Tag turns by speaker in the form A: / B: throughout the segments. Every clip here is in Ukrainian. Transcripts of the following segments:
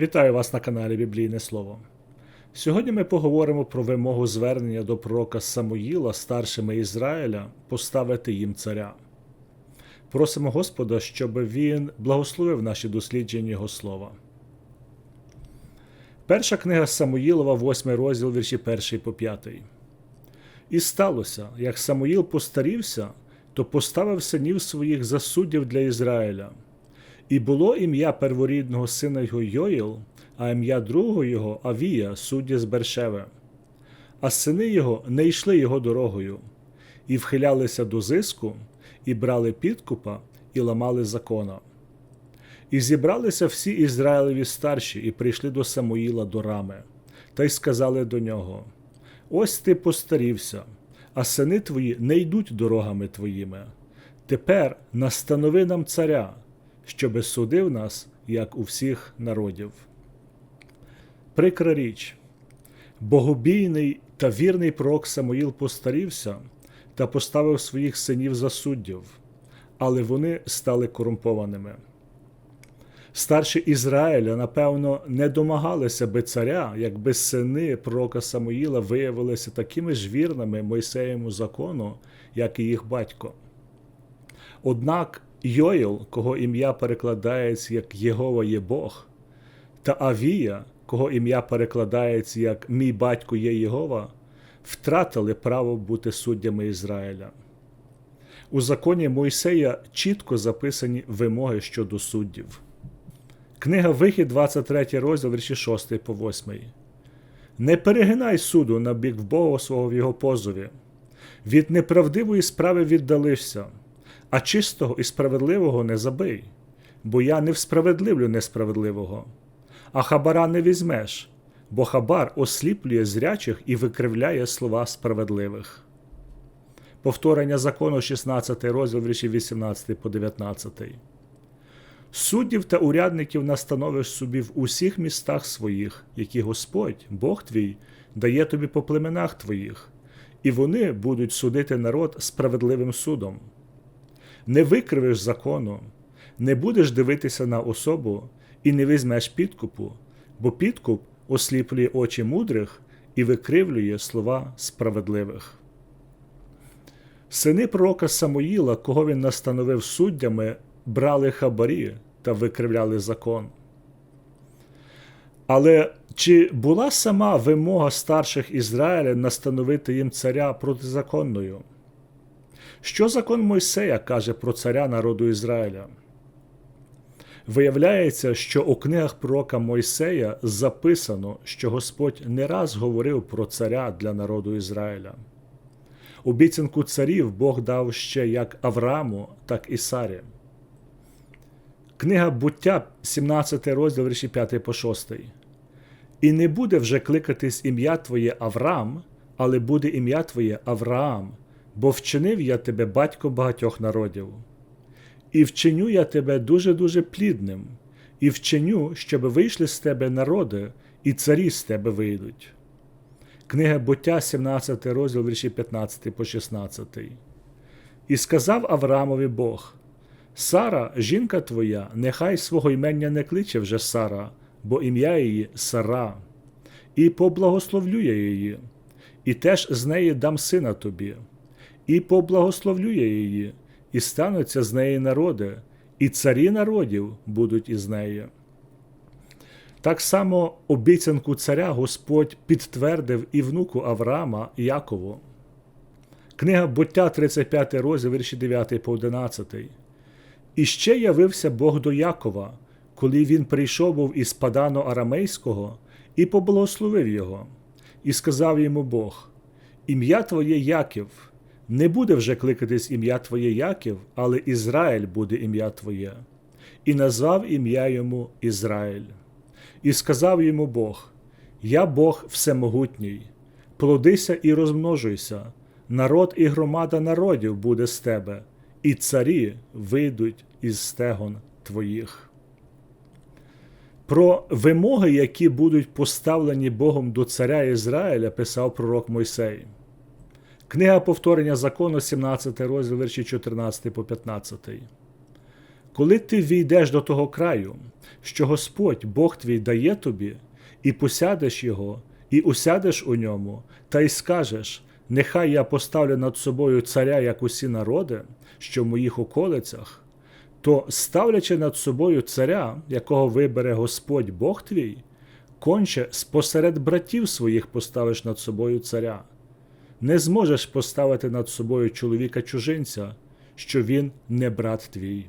A: Вітаю вас на каналі Біблійне Слово. Сьогодні ми поговоримо про вимогу звернення до пророка Самуїла старшими Ізраїля поставити їм царя. Просимо Господа, щоб він благословив наші дослідження Його слова. Перша книга Самуїлова, 8 розділ вірші 1 по 5. І сталося, як Самуїл постарівся, то поставив синів своїх за суддів для Ізраїля. І було ім'я перворідного сина його Йоїл, а ім'я другого його Авія, судді з Бершеве. А сини його не йшли його дорогою, і вхилялися до зиску, і брали підкупа, і ламали закона. І зібралися всі Ізраїлеві старші, і прийшли до Самуїла до рами, та й сказали до нього: Ось ти постарівся, а сини твої не йдуть дорогами твоїми. Тепер настанови нам царя, щоби судив нас, як у всіх народів. Прикра річ. Богобійний та вірний пророк Самуїл постарівся та поставив своїх синів за суддів, але вони стали корумпованими. Старші Ізраїля, напевно, не домагалися би царя, якби сини пророка Самуїла виявилися такими ж вірними Мойсеєму закону, як і їх батько. Однак Йоїл, кого ім'я перекладається як Єгова є Бог, та Авія, кого ім'я перекладається як Мій батько є Єгова, втратили право бути суддями Ізраїля. У законі Мойсея чітко записані вимоги щодо суддів. Книга Вихід, 23 розділ, вірші 6 по 8. Не перегинай суду на бік Бога свого в його позові. Від неправдивої справи віддалишся, а чистого і справедливого не забий, бо я не всправедливлю несправедливого. А хабара не візьмеш, бо хабар осліплює зрячих і викривляє слова справедливих. Повторення закону 16 розділ вірші 18 по 19. Суддів та урядників настановиш собі в усіх містах своїх, які Господь, Бог твій, дає тобі по племенах твоїх, і вони будуть судити народ справедливим судом. Не викривиш закону, не будеш дивитися на особу і не візьмеш підкупу, бо підкуп осліплює очі мудрих і викривлює слова справедливих. Сини пророка Самуїла, кого він настановив суддями, брали хабарі та викривляли закон. Але чи була сама вимога старших Ізраїля настановити їм царя протизаконною? Що закон Мойсея каже про царя народу Ізраїля? Виявляється, що у книгах пророка Мойсея записано, що Господь не раз говорив про царя для народу Ізраїля. Обіцянку царів Бог дав ще як Аврааму, так і Сарі. Книга буття, 17 розділ вірші 5 по 6. І не буде вже кликатись ім'я Твоє Авраам, але буде ім'я Твоє Авраам, бо вчинив я тебе батько багатьох народів. І вчиню я тебе дуже-дуже плідним, і вчиню, щоб вийшли з тебе народи, і царі з тебе вийдуть. Книга буття, 17 розділ вірші 15 по 16. І сказав Авраамові Бог. Сара, жінка твоя, нехай свого імення не кличе вже Сара, бо ім'я її Сара, і поблагословлю я її, і теж з неї дам сина тобі, і поблагословлю я її, і стануться з неї народи, і царі народів будуть із неї. Так само обіцянку царя Господь підтвердив і внуку Авраама Якову. Книга буття 35 розділ, вірші 9 по 11. І ще явився Бог до Якова, коли він прийшов був із Падану Арамейського, і поблагословив його, і сказав йому Бог: Ім'я Твоє Яків, не буде вже кликатись ім'я Твоє Яків, але Ізраїль буде ім'я Твоє, і назвав ім'я йому Ізраїль. І сказав йому Бог: Я Бог Всемогутній, плодися і розмножуйся, народ і громада народів буде з тебе і царі вийдуть із стегон твоїх. Про вимоги, які будуть поставлені Богом до царя Ізраїля, писав пророк Мойсей. Книга повторення закону, 17 розділ вірші 14 по 15. коли ти війдеш до того краю, що Господь Бог твій дає тобі, і посядеш його, і усядеш у ньому, та й скажеш: Нехай я поставлю над собою царя, як усі народи, що в моїх околицях, то, ставлячи над собою царя, якого вибере Господь Бог твій, конче спосеред братів своїх поставиш над собою царя. Не зможеш поставити над собою чоловіка чужинця, що він не брат твій.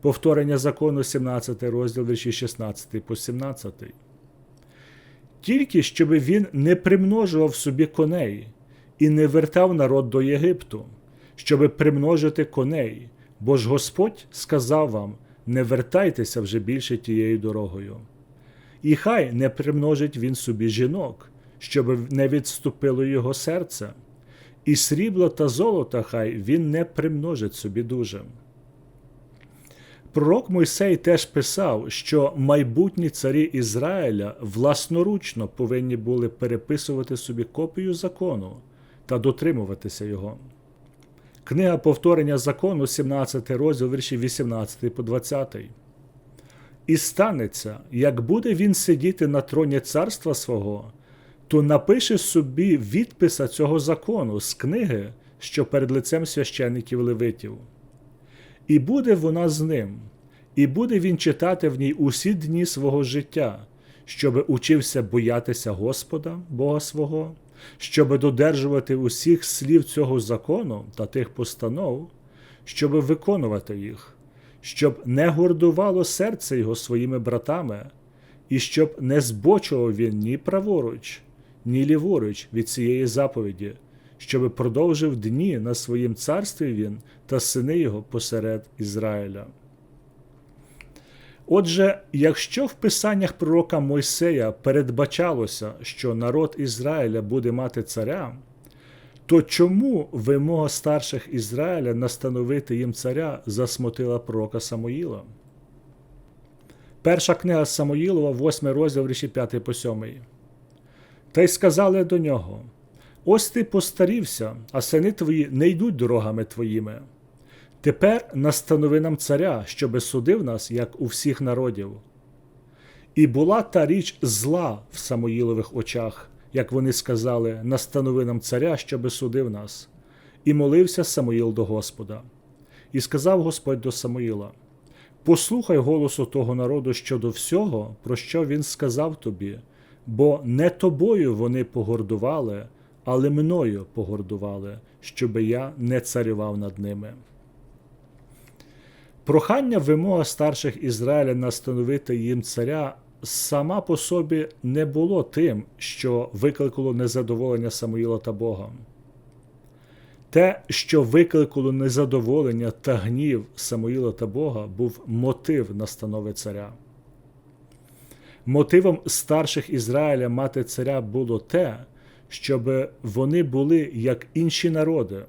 A: Повторення закону 17 розділ вірші 16 по 17. Тільки щоби він не примножував собі коней і не вертав народ до Єгипту, щоби примножити коней, бо ж Господь сказав вам: не вертайтеся вже більше тією дорогою. І хай не примножить він собі жінок, щоб не відступило його серце, і срібло та золота хай він не примножить собі дуже. Пророк Мойсей теж писав, що майбутні царі Ізраїля власноручно повинні були переписувати собі копію закону та дотримуватися його. Книга повторення закону, 17 розділ вірші 18 по 20. І станеться, як буде він сидіти на троні царства свого, то напише собі відписа цього закону з книги, що перед лицем священників левитів. І буде вона з ним, і буде він читати в ній усі дні свого життя, щоби учився боятися Господа, Бога свого, щоби додержувати усіх слів цього закону та тих постанов, щоби виконувати їх, щоб не гордувало серце його своїми братами, і щоб не збочував він ні праворуч, ні ліворуч від цієї заповіді щоби продовжив дні на своїм царстві він та сини його посеред Ізраїля. Отже, якщо в писаннях пророка Мойсея передбачалося, що народ Ізраїля буде мати царя, то чому вимога старших Ізраїля настановити їм царя засмутила пророка Самоїла? Перша книга Самоїлова, 8 розділ ріші 5 по 7. Та й сказали до нього: Ось ти постарівся, а сини твої не йдуть дорогами твоїми. Тепер настанови нам царя, щоби судив нас, як у всіх народів. І була та річ зла в Самоїлових очах, як вони сказали, настанови нам царя, щоби судив нас. І молився Самоїл до Господа. І сказав Господь до Самоїла: Послухай голосу того народу щодо всього, про що він сказав тобі, бо не тобою вони погордували але мною погордували, щоби я не царював над ними. Прохання вимога старших Ізраїля настановити їм царя сама по собі не було тим, що викликало незадоволення Самуїла та Бога. Те, що викликало незадоволення та гнів Самуїла та Бога, був мотив настанови царя. Мотивом старших Ізраїля мати царя було те, щоб вони були як інші народи,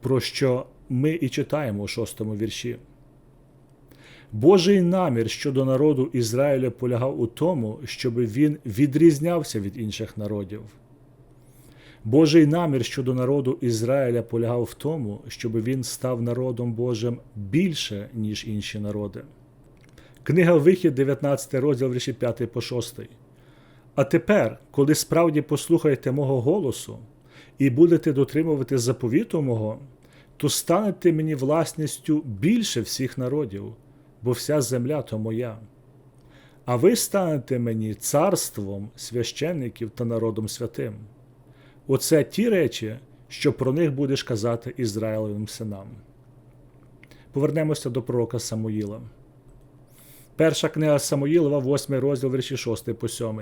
A: про що ми і читаємо у шостому вірші. Божий намір щодо народу Ізраїля полягав у тому, щоб він відрізнявся від інших народів. Божий намір щодо народу Ізраїля полягав в тому, щоб він став народом Божим більше, ніж інші народи. Книга Вихід, 19 розділ вірші 5 по 6. А тепер, коли справді послухаєте мого голосу і будете дотримувати заповіту мого, то станете мені власністю більше всіх народів, бо вся земля то моя. А ви станете мені царством священників та народом святим. Оце ті речі, що про них будеш казати Ізраїлевим синам. Повернемося до пророка Самуїла. Перша книга Самуїлова, 8 розділ вірші 6 по 7.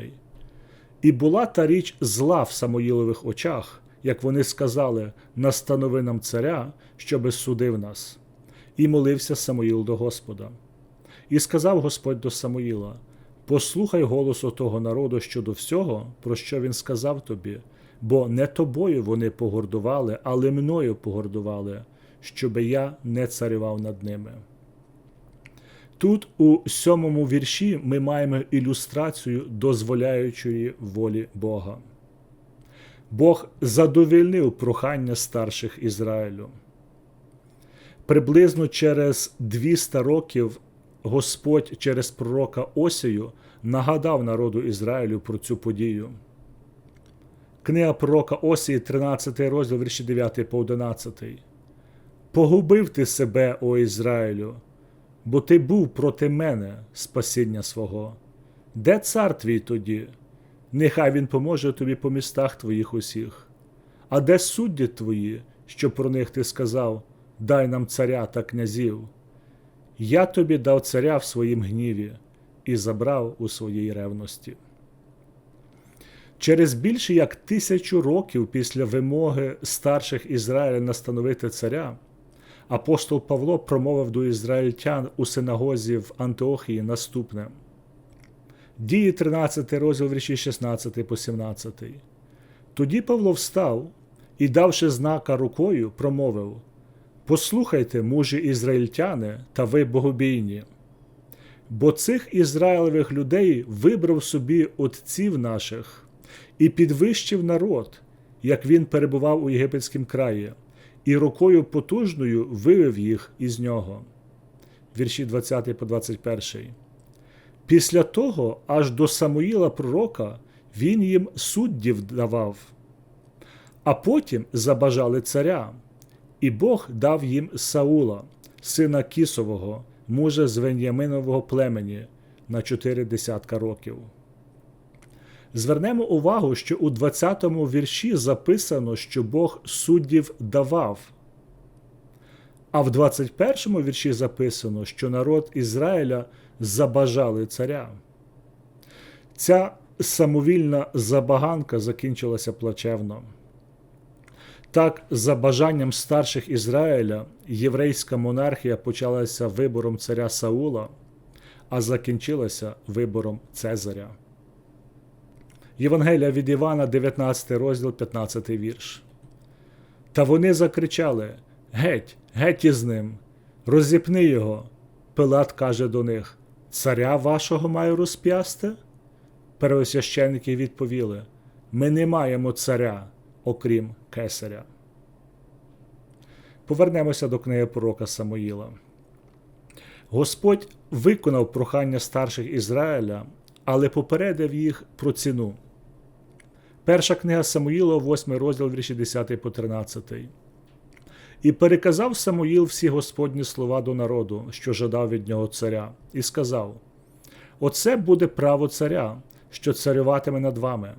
A: І була та річ зла в Самоїлових очах, як вони сказали, настанови нам царя, щоби судив нас. І молився Самоїл до Господа. І сказав Господь до Самоїла: Послухай голосу того народу щодо всього, про що він сказав тобі, бо не тобою вони погордували, але мною погордували, щоби я не царював над ними. Тут у сьомому вірші ми маємо ілюстрацію дозволяючої волі Бога. Бог задовільнив прохання старших Ізраїлю. Приблизно через 200 років Господь через пророка Осію нагадав народу Ізраїлю про цю подію. Книга пророка Осії, 13 розділ, вірші 9 по 11. Погубив ти себе, о Ізраїлю, бо ти був проти мене, спасіння свого. Де цар твій тоді? Нехай він поможе тобі по містах твоїх усіх. А де судді твої, що про них ти сказав, дай нам царя та князів? Я тобі дав царя в своїм гніві і забрав у своїй ревності. Через більше як тисячу років після вимоги старших Ізраїля настановити царя, апостол Павло промовив до ізраїльтян у синагозі в Антиохії наступне. Дії 13 розділ вірші 16 по 17. Тоді Павло встав і, давши знака рукою, промовив Послухайте, мужі ізраїльтяни та ви богобійні. Бо цих ізраїлевих людей вибрав собі отців наших і підвищив народ, як він перебував у єгипетському краї, і рукою потужною вивів їх із нього. Вірші 20 по 21. Після того, аж до Самуїла пророка, він їм суддів давав, а потім забажали царя, і Бог дав їм Саула, сина Кісового, мужа з Вен'яминового племені, на чотири десятка років. Звернемо увагу, що у 20-му вірші записано, що Бог суддів давав. А в 21-му вірші записано, що народ Ізраїля забажали царя. Ця самовільна забаганка закінчилася плачевно. Так, за бажанням старших Ізраїля, єврейська монархія почалася вибором царя Саула, а закінчилася вибором Цезаря. Євангелія від Івана, 19 розділ, 15 вірш. Та вони закричали: Геть, геть із ним, розіпни його. Пилат каже до них: Царя вашого маю розп'ясти? Первосвященники відповіли: Ми не маємо царя, окрім кесаря. Повернемося до книги пророка Самоїла. Господь виконав прохання старших Ізраїля, але попередив їх про ціну. Перша книга Самуїла, 8 розділ вірші 10 по 13. І переказав Самуїл всі Господні слова до народу, що жадав від нього царя, і сказав: Оце буде право царя, що царюватиме над вами.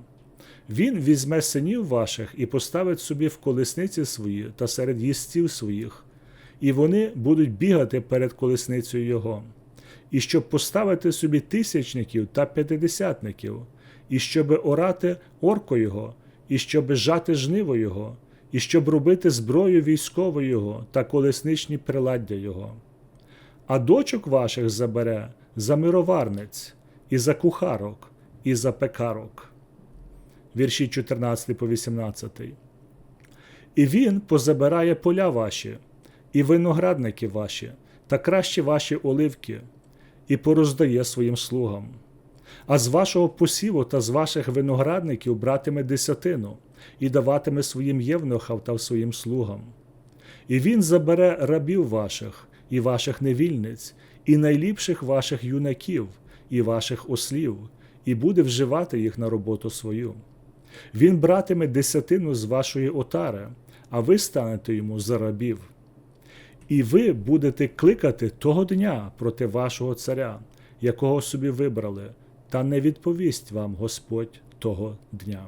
A: Він візьме синів ваших і поставить собі в колесниці свої та серед їстів своїх, і вони будуть бігати перед колесницею його, і щоб поставити собі тисячників та п'ятидесятників, і щоб орати орко його, і щоб жати жниво його, і щоб робити зброю військову його та колесничні приладдя його. А дочок ваших забере за мироварниць, і за кухарок, і за пекарок. Вірші 14 по 18. І він позабирає поля ваші, і виноградники ваші, та кращі ваші оливки, і пороздає своїм слугам. А з вашого посіву та з ваших виноградників братиме десятину і даватиме своїм євнухам та своїм слугам. І він забере рабів ваших, і ваших невільниць, і найліпших ваших юнаків, і ваших ослів, і буде вживати їх на роботу свою. Він братиме десятину з вашої отари, а ви станете йому за рабів. І ви будете кликати того дня проти вашого царя, якого собі вибрали, та не відповість вам Господь того дня.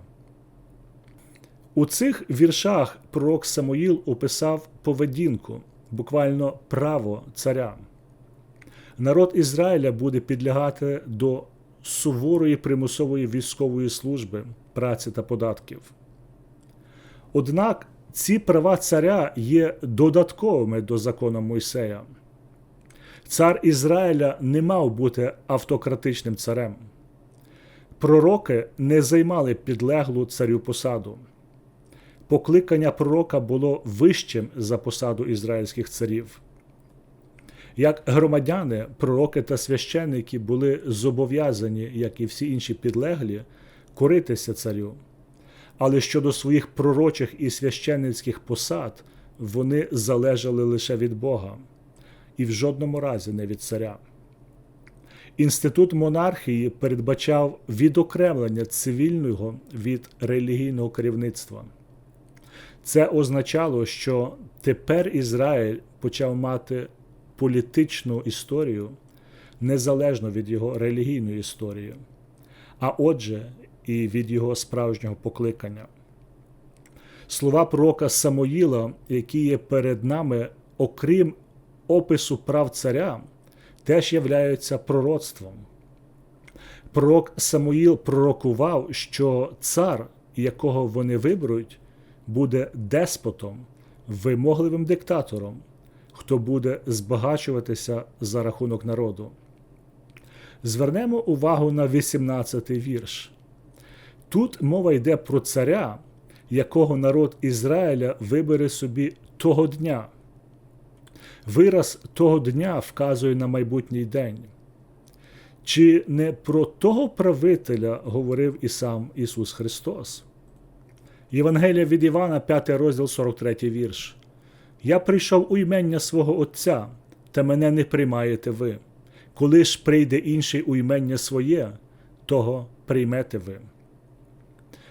A: У цих віршах пророк Самуїл описав поведінку, буквально право царя. Народ Ізраїля буде підлягати до суворої примусової військової служби, праці та податків. Однак ці права царя є додатковими до закону Мойсея. Цар Ізраїля не мав бути автократичним царем. Пророки не займали підлеглу царю посаду. Покликання пророка було вищим за посаду ізраїльських царів. Як громадяни, пророки та священники були зобов'язані, як і всі інші підлеглі, коритися царю. Але щодо своїх пророчих і священницьких посад вони залежали лише від Бога і в жодному разі не від царя. Інститут монархії передбачав відокремлення цивільного від релігійного керівництва. Це означало, що тепер Ізраїль почав мати політичну історію незалежно від його релігійної історії, а отже, і від його справжнього покликання. Слова пророка Самоїла, які є перед нами, окрім опису прав царя, теж являються пророцтвом. Пророк Самуїл пророкував, що цар, якого вони виберуть, буде деспотом, вимогливим диктатором, хто буде збагачуватися за рахунок народу. Звернемо увагу на 18-й вірш. Тут мова йде про царя, якого народ Ізраїля вибере собі того дня. Вираз того дня вказує на майбутній день. Чи не про того правителя говорив і сам Ісус Христос? Євангелія від Івана, 5 розділ 43 вірш. Я прийшов у імення свого Отця, та мене не приймаєте ви. Коли ж прийде інший у імення своє, того приймете ви.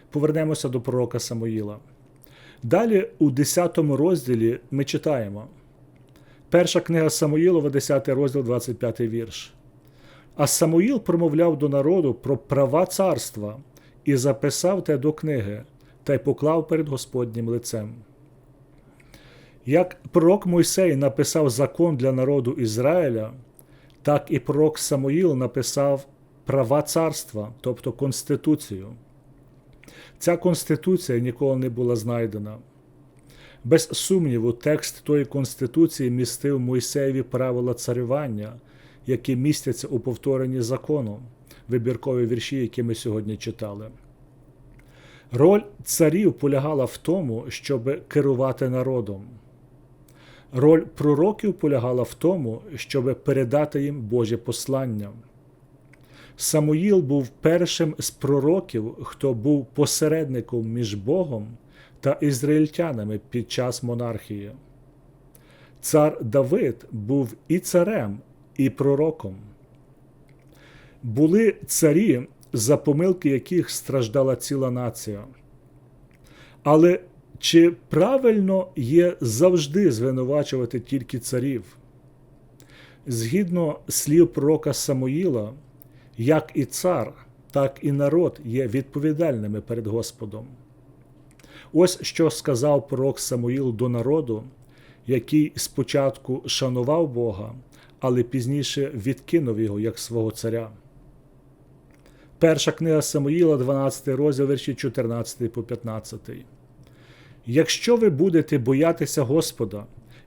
A: Повернемося до пророка Самоїла. Далі у 10 розділі ми читаємо. Перша книга Самоїлова, 10 розділ, 25 вірш. А Самуїл промовляв до народу про права царства і записав те до книги та й поклав перед Господнім лицем. Як пророк Мойсей написав закон для народу Ізраїля, так і пророк Самуїл написав права царства, тобто Конституцію. Ця конституція ніколи не була знайдена. Без сумніву, текст тої конституції містив Мойсеєві правила царювання, які містяться у повторенні закону, вибіркові вірші, які ми сьогодні читали. Роль царів полягала в тому, щоб керувати народом. Роль пророків полягала в тому, щоб передати їм Боже послання. Самуїл був першим з пророків, хто був посередником між Богом та ізраїльтянами під час монархії. Цар Давид був і царем, і пророком. Були царі, за помилки яких страждала ціла нація. Але чи правильно є завжди звинувачувати тільки царів? Згідно слів пророка Самуїла, як і цар, так і народ є відповідальними перед Господом. Ось що сказав пророк Самуїл до народу, який спочатку шанував Бога, але пізніше відкинув його як свого царя. Перша книга Самуїла, 12 розділ вірші 14 по 15. Якщо ви будете боятися Господа,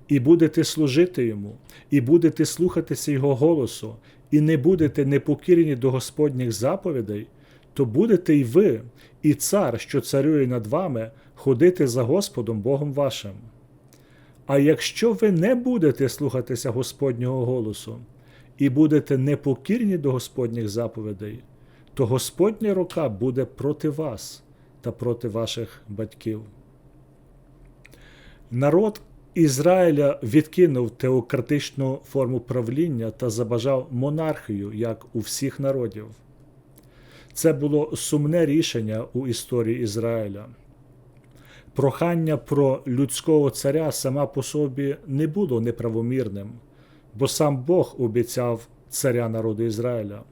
A: і будете служити Йому, і будете слухатися Його голосу, і не будете непокірні до Господніх заповідей, то будете й ви, і цар, що царює над вами, ходити за Господом Богом вашим. А якщо ви не будете слухатися Господнього голосу, і будете непокірні до Господніх заповідей, то Господня рука буде проти вас та проти ваших батьків. Народ Ізраїля відкинув теократичну форму правління та забажав монархію, як у всіх народів. Це було сумне рішення у історії Ізраїля. Прохання про людського царя сама по собі не було неправомірним, бо сам Бог обіцяв царя народу Ізраїля.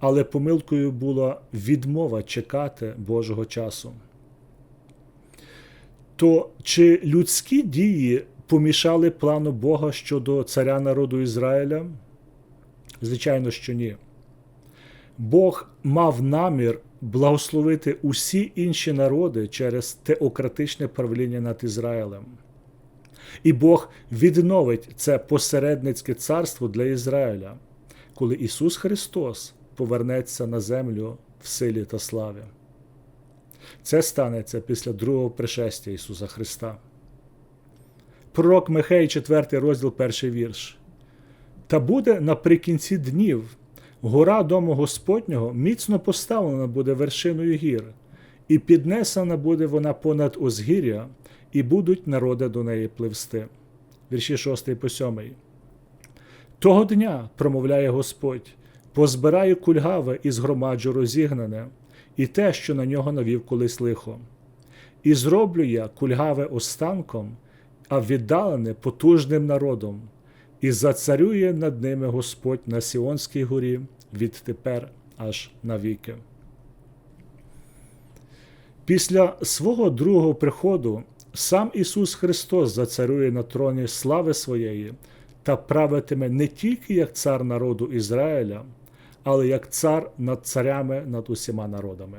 A: Але помилкою була відмова чекати Божого часу. То чи людські дії помішали плану Бога щодо царя народу Ізраїля? Звичайно, що ні. Бог мав намір благословити усі інші народи через теократичне правління над Ізраїлем. І Бог відновить це посередницьке царство для Ізраїля, коли Ісус Христос повернеться на землю в силі та славі. Це станеться після другого пришестя Ісуса Христа. Пророк Михей, 4 розділ, перший вірш. Та буде наприкінці днів гора дому Господнього міцно поставлена буде вершиною гір, і піднесена буде вона понад озгір'я, і будуть народи до неї пливсти. Вірші 6 по 7. Того дня, промовляє Господь, позбираю кульгаве і згромаджу розігнане, і те, що на нього навів колись лихо. І зроблю я кульгаве останком, а віддалене потужним народом, і зацарює над ними Господь на Сіонській горі відтепер аж навіки. Після свого другого приходу сам Ісус Христос зацарює на троні слави своєї та правитиме не тільки як цар народу Ізраїля, але як цар над царями над усіма народами.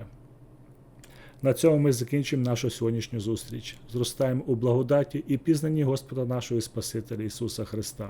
A: На цьому ми закінчимо нашу сьогоднішню зустріч. Зростаємо у благодаті і пізнанні Господа нашого і Спасителя Ісуса Христа.